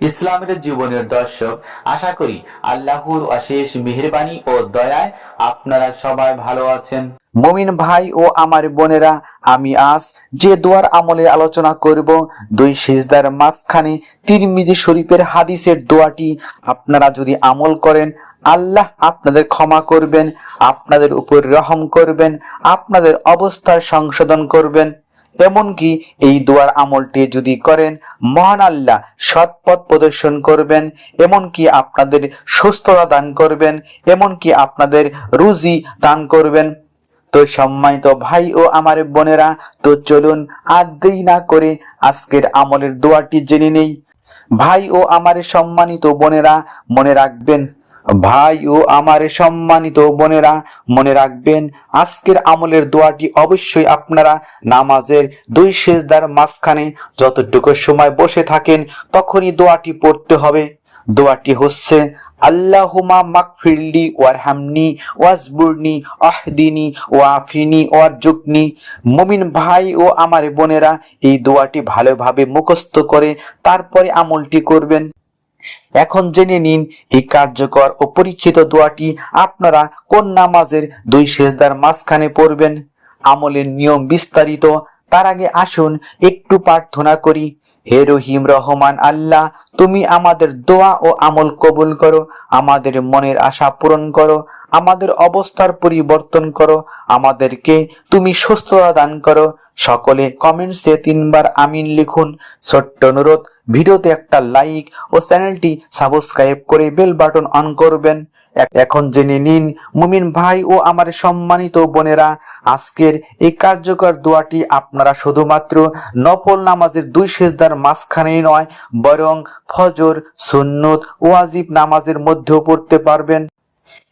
ইসলামের জীবনের দর্শক, আশা করি আল্লাহর অশেষ মেহেরবানি ও দয়ায় আপনারা সবাই ভালো আছেন। মমিন ভাই ও আমার বোনেরা, আমি আজ যে দোয়ার আমলে আলোচনা করব, দুই সিজদার মাঝখানে তিরমিজি শরীফের হাদিসের দোয়াটি আপনারা যদি আমল করেন, আল্লাহ আপনাদের ক্ষমা করবেন, আপনাদের উপর রহম করবেন, আপনাদের অবস্থার সংশোধন করবেন। এমনকি এই দোয়ার আমলটি যদি করেন, মহান আল্লাহ সৎপথ প্রদর্শন করবেন, এমনকি আপনাদের সুস্থতা দান করবেন, এমনকি আপনাদের রুজি দান করবেন। তো সম্মানিত ভাই ও আমার বোনেরা, তো চলুন আর দেরি না করে আজকের আমলের দোয়াটি জেনে নেই। ভাই ও আমার সম্মানিত বোনেরা, মনে রাখবেন ভাই ও আমার সম্মানিত বোনেরা, মনে রাখবেন আজকের আমলের দোয়াটি অবশ্যই আপনারা নামাজের দুই সেজদার মাঝখানে যতটুকু সময় বসে থাকেন, তখনই দোয়াটি পড়তে হবে। দোয়াটি হচ্ছে আল্লাহুমা মাকফিরলি ওয়ারহামনি, ওয়াজবুরনি আহদিনি ওয়াফিনি ওয়ারজুকনি মমিন ভাই ও আমার বোনেরা এই দোয়াটি ভালোভাবে মুখস্থ করে তারপরে আমলটি করবেন। এখন জেনে নিন, এই কার্যকর ও পরীক্ষিত দোয়াটি আপনারা কোন নামাজের দুই সেজদার মাঝখানে পড়বেন? আমলের নিয়ম বিস্তারিত, তার আগে আসুন একটু প্রার্থনা করি। হে রহিম রহমান আল্লাহ, তুমি আমাদের দোয়া ও আমল কবুল করো, আমাদের মনের আশা পূরণ করো, আমাদের অবস্থার পরিবর্তন করো, আমাদেরকে তুমি সুস্থতা দান করো। সকলে কমেন্টসে তিনবার আমিন লিখুন। ছোট্ট অনুরোধ, ভিডিওতে একটা লাইক ও চ্যানেলটি সাবস্ক্রাইব করে বেল বাটন অন করবেন। এখন জেনে নিন, মুমিন ভাই ও আমার সম্মানিত বোনেরা, আজকের এই কার্যকর দোয়াটি আপনারা শুধুমাত্র নফল নামাজের দুই সেজদার মাঝখানেই নয়, বরং ফজর, সুন্নত ওয়াজিব নামাজের মধ্যেও পড়তে পারবেন।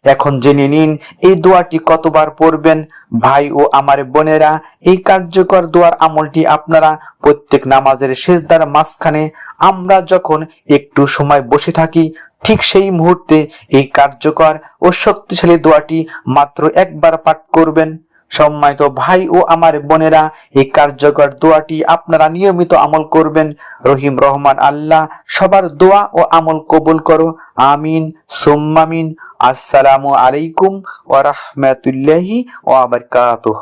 এখন জেনে নিন, এই দোয়াটি কতবার পড়বেন? ভাই ও আমার বোনেরা, এই কার্যকর দোয়ার আমলটি আপনারা প্রত্যেক নামাজের শেষদার মাঝখানে আমরা যখন একটু সময় বসে থাকি, ঠিক সেই মুহূর্তে এই কার্যকর ও শক্তিশালী দোয়াটি মাত্র একবার পাঠ করবেন। সম্মানিত ভাই ও আমার বোনেরা, এই কার্যকর দোয়াটি আপনারা নিয়মিত আমল করবেন। রহিম রহমান আল্লাহ, সবার দোয়া ও আমল কবুল করো। আমিন, সোম্মামিন। আসসালামু আলাইকুম ওয়া রাহমাতুল্লাহি ওয়া বারাকাতুহু।